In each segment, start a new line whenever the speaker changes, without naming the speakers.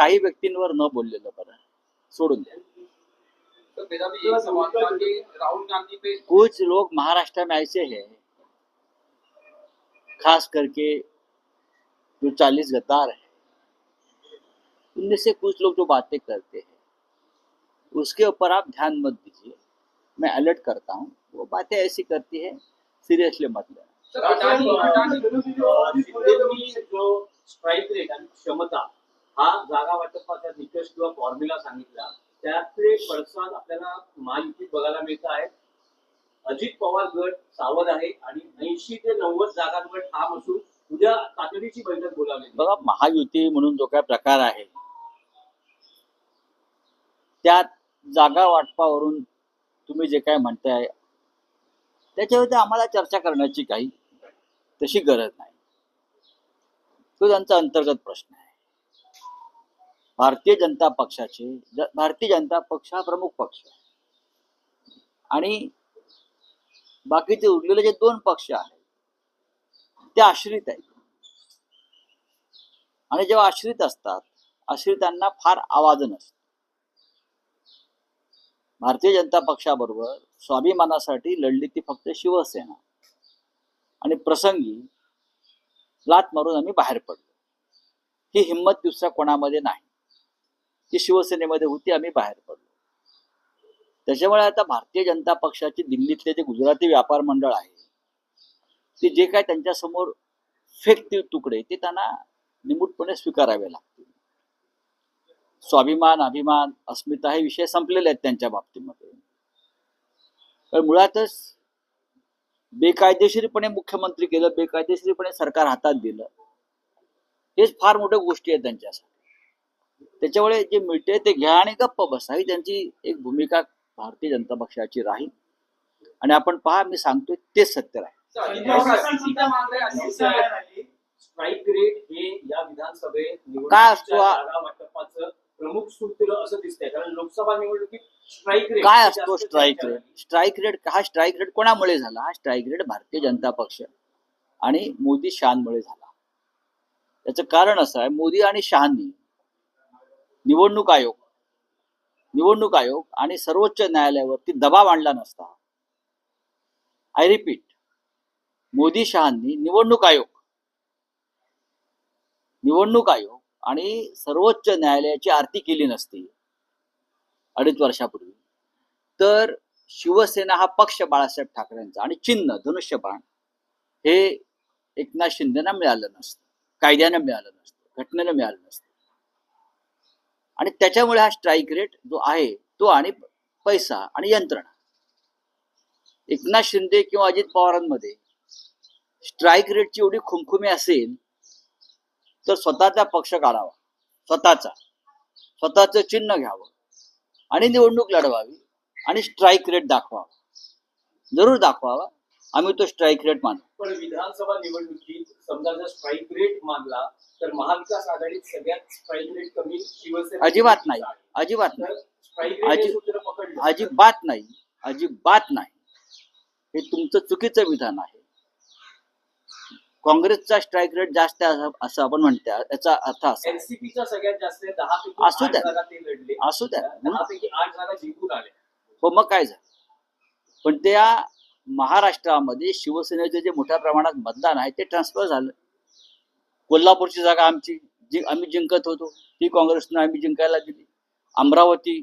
काही व्यक्तींवर न बोललेलं बरं सोडून द्या
तो राहुल गांधी पे
कुछ लोग महाराष्ट्र में ऐसे हैं खास करके जो चालीस गद्दार है उनमें से कुछ लोग जो बातें करते हैं उसके ऊपर आप ध्यान मत दीजिए मैं अलर्ट करता हूँ वो बातें ऐसी करती है सीरियसली मत लेना
क्षमता हा जागा वाटपाचा निकष किंवा फॉर्म्युला सांगितला त्यातले पडसाद आपल्याला महायुतीत बघायला मिळत आहेत. अजित पवार गट सावध आहे आणि ऐंशी ते नव्वद जागांवर ठाम असून उद्या तातडीची बैठक बोलावली
बघा महायुती म्हणून जो काय प्रकार आहे त्यात जागा वाटपावरून तुम्ही जे काय म्हणताय त्याच्यावरती आम्हाला चर्चा करण्याची काही तशी गरज नाही. तो त्यांचा अंतर्गत प्रश्न आहे. भारतीय जनता पक्षाचे भारतीय जनता पक्ष हा प्रमुख पक्ष आहे. आणि बाकीचे उरलेले जे दोन पक्ष आहेत ते आश्रित आहेत. आणि जेव्हा आश्रित असतात आश्रितांना फार आवाज नसतो. भारतीय जनता पक्षाबरोबर स्वाभिमानासाठी लढली ती फक्त शिवसेना. आणि प्रसंगी लात मारून आम्ही बाहेर पडलो. ही हिंमत दुसऱ्या कोणामध्ये नाही. ती शिवसेनेमध्ये होती आम्ही बाहेर पडलो. त्याच्यामुळे आता भारतीय जनता पक्षाचे दिल्लीतले जे गुजराती व्यापार मंडळ आहे ते जे काय त्यांच्यासमोर फेकतील तुकडे ते त्यांना निमूटपणे स्वीकारावे लागतील. स्वाभिमान अभिमान अस्मिता हे विषय संपलेले आहेत त्यांच्या बाबतीमध्ये. तर मुळातच बेकायदेशीरपणे मुख्यमंत्री केलं बेकायदेशीरपणे सरकार हातात दिलं हेच फार मोठ्या गोष्टी आहेत त्यांच्यासाठी. त्याच्यामुळे जे मिळते ते घ्या आणि गप्प बसा. ही त्यांची एक भूमिका भारतीय जनता पक्षाची राहील. आणि आपण पहा मी सांगतोय तेच सत्य राहील. काय असतो
प्रमुख सूत्र असं दिसतंय कारण लोकसभा निवडणुकीत स्ट्राईक रेट
काय असतो स्ट्राईक रेट स्ट्राईक रेट हा स्ट्राईक रेट कोणामुळे झाला? हा स्ट्राईक रेट भारतीय जनता पक्ष आणि मोदी शहामुळे झाला. त्याचं कारण असं आहे मोदी आणि शहानी निवडणूक आयोग. निवडणूक आयोग आणि सर्वोच्च न्यायालयावरती दबाव आणला नसता. आय रिपीट मोदी शहांनी निवडणूक आयोग. निवडणूक आयोग आणि सर्वोच्च न्यायालयाची आरती केली नसती अडीच वर्षापूर्वी. तर शिवसेना हा पक्ष बाळासाहेब ठाकरेंचा आणि चिन्ह धनुष्यबाण हे एकनाथ शिंदेना मिळालं नसतं कायद्यानं मिळालं नसतं घटनेनं मिळालं नसतं. आणि त्याच्यामुळे हा स्ट्राईक रेट जो आहे तो आणि पैसा आणि यंत्रणा. एकनाथ शिंदे किंवा अजित पवारांमध्ये स्ट्राईक रेटची एवढी खुमखुमी असेल तर स्वतःचा पक्ष काढावा. स्वतःचा. स्वतःचं चिन्ह घ्यावं. आणि निवडणूक लढवावी आणि स्ट्राईक रेट दाखवावा. जरूर दाखवावा. आम्ही तो स्ट्राईक रेट मानू.
पण विधानसभा निवडणुकीत समजा जर स्ट्राईक रेट मागला तर महाविकास आघाडीत सगळ्यात स्ट्राईक रेट कमी शिवसेना
अजिबात नाही. अजिबात नाही.
तर स्ट्राईक रेट हे
अजि-
सूत्र पकडलं.
अजिबात नाही. अजिबात नाही. हे तुमचं चुकीचं विधान आहे. काँग्रेसचा स्ट्राईक रेट जास्त आहे असं- असं आपण म्हणतो याचा अर्थ असा. आहे.
एनसीपीचा सगळ्यात जास्त आहे. दहा पैकी
असू
आठ
द्या.
जागा ते लढले.
असू द्या.
दहा पैकी आठ जागा जिंकून आले
हो मग काय झालं? पण त्या महाराष्ट्रामध्ये शिवसेनेचे जे मोठ्या प्रमाणात मतदान आहे ते ट्रान्सफर झालं. कोल्हापूरची जागा आमची जी आम्ही जिंकत होतो ती काँग्रेसनं आम्ही जिंकायला दिली. अमरावती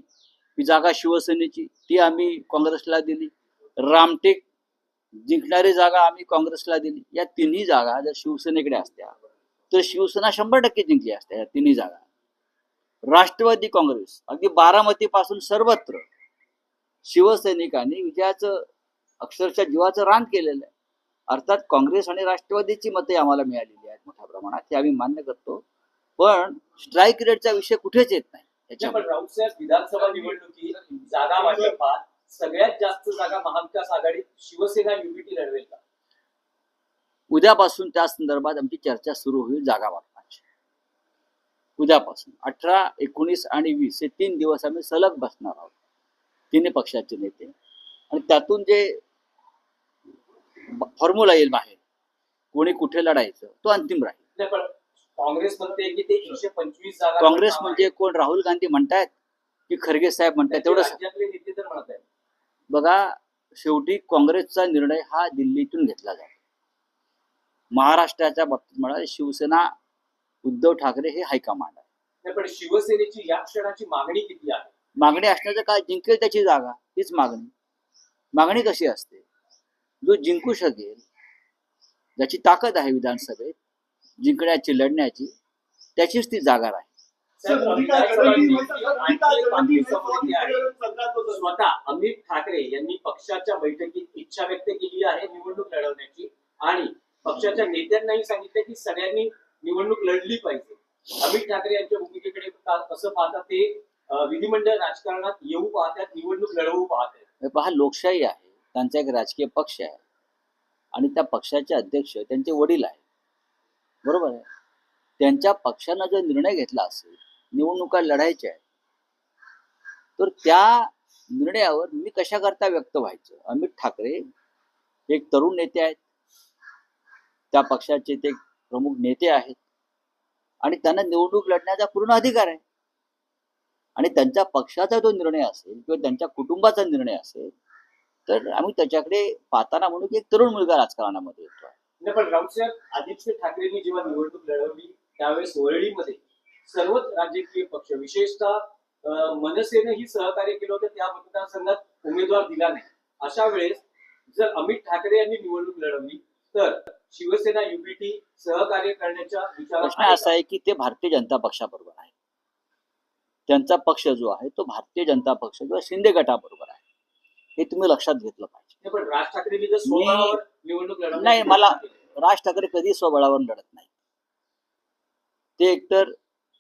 ही जागा शिवसेनेची ती आम्ही काँग्रेसला दिली. रामटेक जिंकणारी जागा आम्ही काँग्रेसला दिली. या तिन्ही जागा जर शिवसेनेकडे असत्या तर शिवसेना शंभर टक्के जिंकली असत्या या तिन्ही जागा. राष्ट्रवादी काँग्रेस अगदी बारामती पासून सर्वत्र शिवसैनिकांनी विजयाचं अक्षरशः जीवाचं रान केलेलं आहे. अर्थात काँग्रेस आणि राष्ट्रवादीची मते आम्हाला मिळालेली आहेत मोठ्या प्रमाणात हे आम्ही मान्य करतो. पण स्ट्राईक रेटचा विषय कुठेच येत नाही. त्याच्यामुळे
विधानसभा निवडणुकीत जागा सगळ्यात जास्त जागा महाविकास आघाडीत शिवसेना युनिटी लढवेल का
उद्यापासून त्या संदर्भात आमची चर्चा सुरू होईल जागा वाटपाची. उद्यापासून अठरा एकोणीस आणि वीस हे तीन दिवस आम्ही सलग बसणार आहोत. तिन्ही पक्षाचे नेते. आणि त्यातून जे फॉर्म्युला येईल बाहेर. कोणी कुठे लढायचं तो अंतिम राहील.
काँग्रेस म्हणते की ते एकशे पंचवीस
काँग्रेस म्हणजे कोण? राहुल गांधी म्हणतायत की खरगे साहेब म्हणतायत
त्यांचे
तेवढं बघा शेवटी काँग्रेसचा निर्णय हा दिल्लीतून घेतला जातो. महाराष्ट्राच्या बाबतीत म्हणाल शिवसेना उद्धव ठाकरे हे हायकमांड आहे.
पण शिवसेनेची या क्षणाची मागणी किती आहे?
मागणी असण्याचं काय? जिंकेल त्याची जागा हीच मागणी. मागणी कशी असते? जो जिंकू शकेल ज्याची ताकद आहे विधानसभेत जिंकण्याची लढण्याची त्याचीच ती जागा राहील.
स्वतः अमित ठाकरे यांनी पक्षाच्या बैठकीत इच्छा व्यक्त केली आहे निवडणूक लढवण्याची आणि पक्षाच्या नेत्यांनाही सांगितलं की सगळ्यांनी निवडणूक लढली पाहिजे अमित ठाकरे यांच्या भूमिकेकडे का- कसं पाहतात ते विधिमंडळ राजकारणात येऊ पाहतात निवडणूक लढवू पाहतात
हे पहा लोकशाही आहे त्यांचा एक राजकीय पक्ष आहे. आणि त्या पक्षाचे अध्यक्ष त्यांचे वडील आहेत. बरोबर आहे? त्यांच्या पक्षानं जर निर्णय घेतला असेल निवडणुका लढायच्या आहेत तर त्या निर्णयावर मी कशा करता व्यक्त व्हायचं? अमित ठाकरे एक तरुण नेते आहेत. त्या पक्षाचे ते प्रमुख नेते आहेत. आणि त्यांना निवडणूक लढण्याचा पूर्ण अधिकार आहे. आणि त्यांच्या पक्षाचा जो निर्णय असेल किंवा त्यांच्या कुटुंबाचा निर्णय असेल तर आम्ही त्याच्याकडे पाहताना म्हणू की एक तरुण मुलगा राजकारणामध्ये येतो
पण राऊतसाहेब आदित्य ठाकरेंनी जेव्हा निवडणूक लढवली त्यावेळेस वरळीमध्ये सर्वच राजकीय पक्ष विशेषतः अं, मनसेनंही सहकार्य केलं होतं त्या मतदारसंघात उमेदवार दिला नाही. अशा वेळेस जर अमित ठाकरे यांनी निवडणूक लढवली तर शिवसेना युपीटी सहकार्य करण्याच्या
प्रश्न असा आहे की ते भारतीय जनता पक्षाबरोबर आहे. त्यांचा पक्ष जो आहे तो भारतीय जनता पक्ष किंवा शिंदे गटाबरोबर हे तुम्ही लक्षात घेतलं पाहिजे.
पण राज निवडणूक लढवण्याची
नाही, मला-. राज ठाकरे कधी स्वबळावर लढत नाही. ते एकतर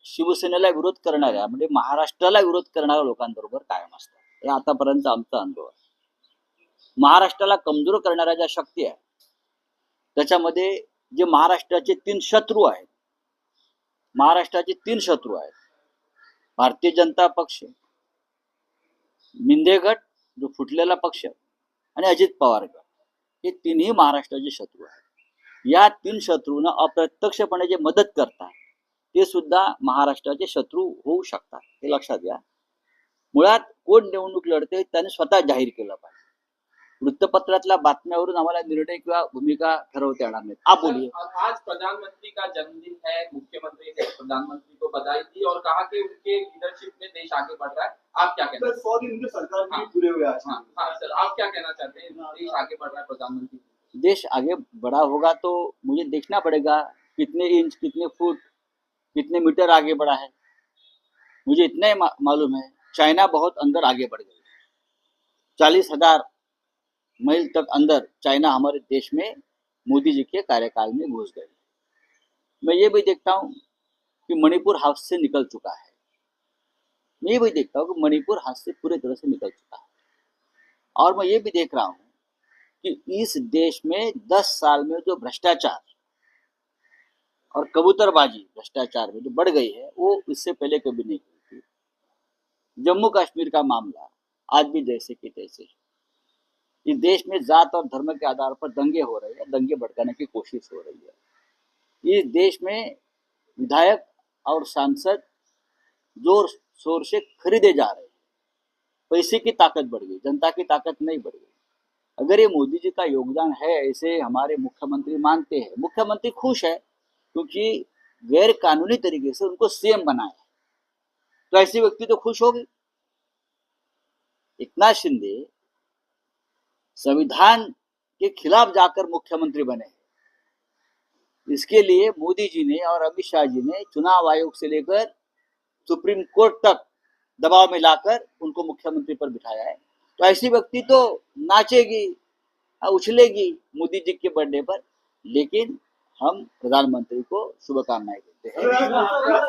शिवसेनेला विरोध करणाऱ्या म्हणजे महाराष्ट्राला विरोध करणाऱ्या लोकांबरोबर कायम असतात. हे आतापर्यंत आमचा अनुभव आहे. महाराष्ट्राला कमजोर करणाऱ्या ज्या शक्ती आहेत त्याच्यामध्ये जे महाराष्ट्राचे तीन शत्रू आहेत महाराष्ट्राचे तीन शत्रू आहेत भारतीय जनता पक्ष मिंदे गट जो फुटलेला पक्ष आणि अजित पवार गट हे तिन्ही महाराष्ट्राचे शत्रू आहेत. या तीन शत्रूंना अप्रत्यक्षपणे जे मदत करतात ते सुद्धा महाराष्ट्राचे शत्रू होऊ शकतात हे लक्षात घ्या. मुळात कोण निवडणूक लढते त्याने स्वतः जाहीर केलं पाहिजे. वृत्तपत्रातल्या बातम्यावरून आम्हाला निर्णय किंवा भूमिका ठरवता येणार नाही आप बोलिए.
आज प्रधानमंत्री का जन्मदिन है मुख्यमंत्री ने प्रधानमंत्री को बधाई दी और कहा कि उनके लीडरशिप में देश आगे बढ़ रहा है। आप क्या कहना
सौ दिन के सरकार भी पूरे हुए
हाँ हाँ सर आप क्या कहना चाहते हैं? देश आगे बढ़ रहा है प्रधानमंत्री।
देश आगे बढ़ा होगा तो मुझे देखना पड़ेगा कितने इंच कितने फुट कितने मीटर आगे बढ़ा है। मुझे इतना ही मा, मालूम है चाइना बहुत अंदर आगे बढ़ गई चालीस हज़ार मील तक अंदर चाइना हमारे देश में मोदी जी के कार्यकाल में घुस गई मैं ये भी देखता हूँ कि मणिपुर हाथ से निकल चुका है। मैं ये भी देखता हूँ कि मणिपुर हाथ से पूरे तरह से निकल चुका है। और मैं ये भी देख रहा हूँ कि इस देश में 10 साल में जो भ्रष्टाचार और कबूतरबाजी भ्रष्टाचार में जो बढ़ गई है, वो इससे पहले कभी नहीं हुई थी। जम्मू कश्मीर का मामला आज भी जैसे कि तैसे है। इस देश में जात और धर्म के आधार पर दंगे हो रहे हैं, दंगे भड़काने की कोशिश हो रही है। इस देश में विधायक और सांसद ज़ोर शोर से खरीदे जा रहे हैं। पैसे की ताकत बढ़ गई, जनता की ताकत नहीं बढ़ गई। अगर ये मोदी जी का योगदान है, ऐसे हमारे मुख्यमंत्री मानते हैं। मुख्यमंत्री खुश है क्योंकि गैर कानूनी तरीके से उनको सीएम बनाया तो ऐसी व्यक्ति तो खुश होगी। एकनाथ शिंदे संविधान के खिलाफ जाकर मुख्यमंत्री बने। इसके लिए मोदी जी ने और अमित शाह जी ने चुनाव आयोग से लेकर सुप्रीम कोर्ट तक दबाव में लाकर उनको मुख्यमंत्री पर बिठाया है। तो ऐसी व्यक्ति तो नाचेगी उछलेगी मोदी जी के बर्थडे पर लेकिन हम प्रधानमंत्री को शुभकामनाएँ देते हैं।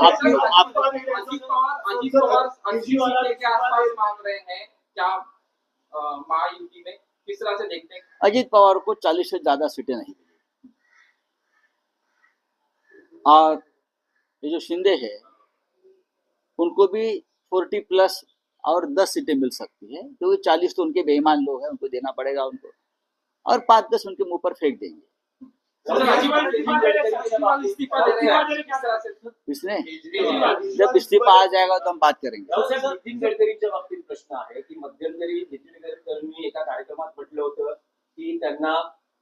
आपकी आप
अजीत पवार अजीत पवार अस्सी सीटें के आसपास मांग रहे हैं क्या महायुति में? किस तरह से देखते हैं?
अजीत पवार को चालीस से ज़्यादा सीटें नहीं मिली। और ये जो शिंदे है, उनको भी फोर्टी प्लस और दस सीटें मिल सकती है, क्योंकि चालीस तो उनके बेईमान लोग हैं, उनको देना पड़ेगा उनको। और पाँच दस उनके मुँह पर फेंक देंगे।
हैं केजरीवाल
जब इस्तीफा आ जाएगा तो हम बात करेंगे
नितीन गडकरींच्या बाबतीत प्रश्न आहे की मध्यंतरी नितीन गडकरींनी एका कार्यक्रमात म्हटलं होतं की त्यांना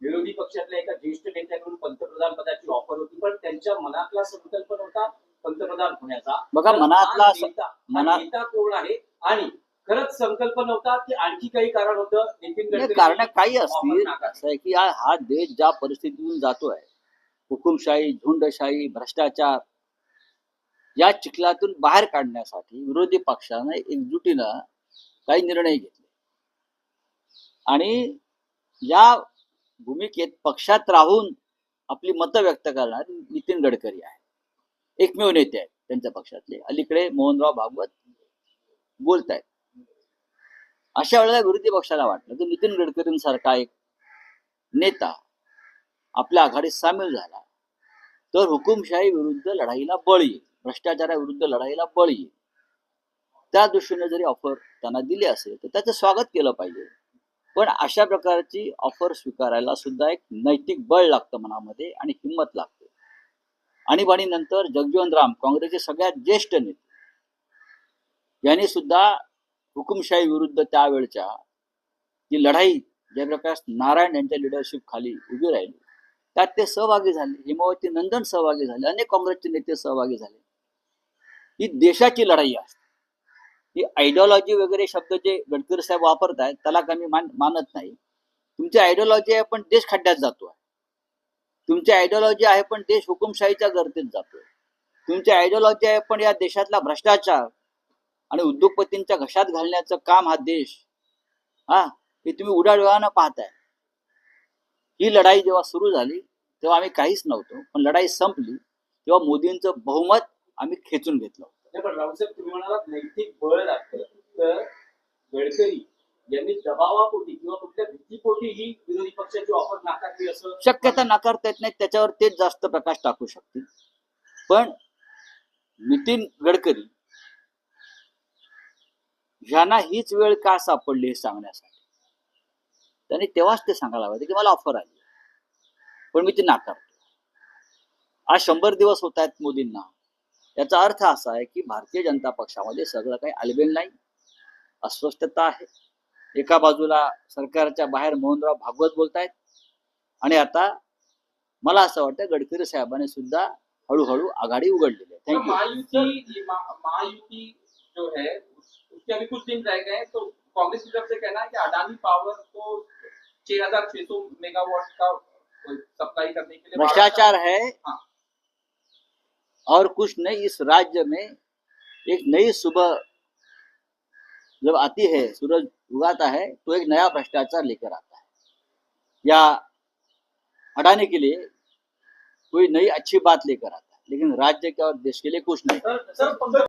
विरोधी पक्षातल्या एका ज्येष्ठ नेत्याकडून पंतप्रधान पदाची ऑफर होती पण त्यांच्या मनातला संकल्प होता पंतप्रधान होण्याचा
बघा, मनातला
हा
स-
नेता हा
मना-
नेता कोण आहे आणि खरंच संकल्प नव्हता की आणखी काही कारण होतं. नितीन गडकरी
कारण काही असतील.
नाकारली.
असं आहे की हा देश ज्या परिस्थितीतून जातोय हुकुमशाही झुंडशाही भ्रष्टाचार या चिखलातून बाहेर काढण्यासाठी विरोधी पक्षानं एकजुटीनं काही निर्णय घेतले. आणि या भूमिकेत पक्षात राहून आपली मतं व्यक्त करणारे नितीन गडकरी आहे एकमेव नेते आहेत त्यांच्या पक्षातले. अलीकडे मोहनराव भागवत बोलत आहेत अशा वेळेला विरोधी पक्षाला वाटलं की नितीन गडकरींसारखा एक नेता आपल्या आघाडीत सामील झाला तर हुकुमशाही विरुद्ध लढाईला बळ येईल भ्रष्टाचाराविरुद्ध लढाईला बळ येईल. त्या दृष्टीने जरी ऑफर त्यांना दिली असेल तर त्याचं स्वागत केलं पाहिजे. पण अशा प्रकारची ऑफर स्वीकारायला सुद्धा एक नैतिक बळ लागतं मनामध्ये आणि हिंमत लागते. आणीबाणीनंतर जगजीवन राम काँग्रेसचे सगळ्यात ज्येष्ठ नेते यांनी सुद्धा हुकुमशाही विरुद्ध त्यावेळच्या जी लढाई जयप्रकाश नारायण यांच्या लिडरशिप खाली उभी राहिली त्यात ते सहभागी झाले. हिमावती नंदन सहभागी झाले. अनेक काँग्रेसचे नेते सहभागी झाले. ही देशाची लढाई असते. ही आयडिओलॉजी वगैरे शब्द जे गडकरी साहेब वापरत आहेत त्याला कमी मान मानत नाही. तुमची आयडिओलॉजी आहे पण देश खड्ड्यात जातो आहे तुमची आयडिओलॉजी आहे पण देश हुकुमशाहीच्या गर्दीत जातोय. तुमची आयडिओलॉजी आहे पण या देशातला भ्रष्टाचार आणि उद्योगपतींच्या घशात घालण्याचं काम हा देश हा हे तुम्ही उडाडोळ्यानं पाहताय. ही लढाई जेव्हा सुरू झाली तेव्हा आम्ही काहीच नव्हतो पण लढाई संपली तेव्हा मोदींचं बहुमत आम्ही खेचून घेतलं
म्हणालात नैतिक बळ लागतं तर गडकरी यांनी दबावापोटी किंवा कुठल्या भीतीपोटी ही विरोधी पक्षाची ऑफर नाकारली असं?
शक्यता नाकारता येत नाही त्याच्यावर तेच जास्त प्रकाश टाकू शकतील. पण नितीन गडकरी यांना हीच वेळ का सापडली हे सांगण्यासाठी? त्यांनी तेव्हाच ते सांगायला पाहिजे की मला ऑफर आली. पण मी ती नाकारतो. आज शंभर दिवस होत आहेत मोदींना. याचा अर्थ असा आहे की भारतीय जनता पक्षामध्ये सगळं काही आलबेल नाही. अस्वस्थता आहे. एका बाजूला सरकारच्या बाहेर मोहनराव भागवत बोलतायत. आणि आता मला असं वाटतं गडकरी साहेबांनी सुद्धा हळूहळू आघाडी उघडलेली आहे.
तो
थँक्यू
उसके अभी कुछ दिन रह गए तो कांग्रेस की तरफ़ से कहना है कि अडानी पावर को छह हज़ार छह सौ मेगावाट का सप्लाई करने के लिए
भ्रष्टाचार है।
हाँ।
और कुछ नहीं इस राज्य में एक नई सुबह जब आती है सूरज उगाता है तो एक नया भ्रष्टाचार लेकर आता है। या हटाने के लिए कोई नई अच्छी बात लेकर आता है लेकिन राज्य के और देश के लिए कुछ नहीं।
तर पंकज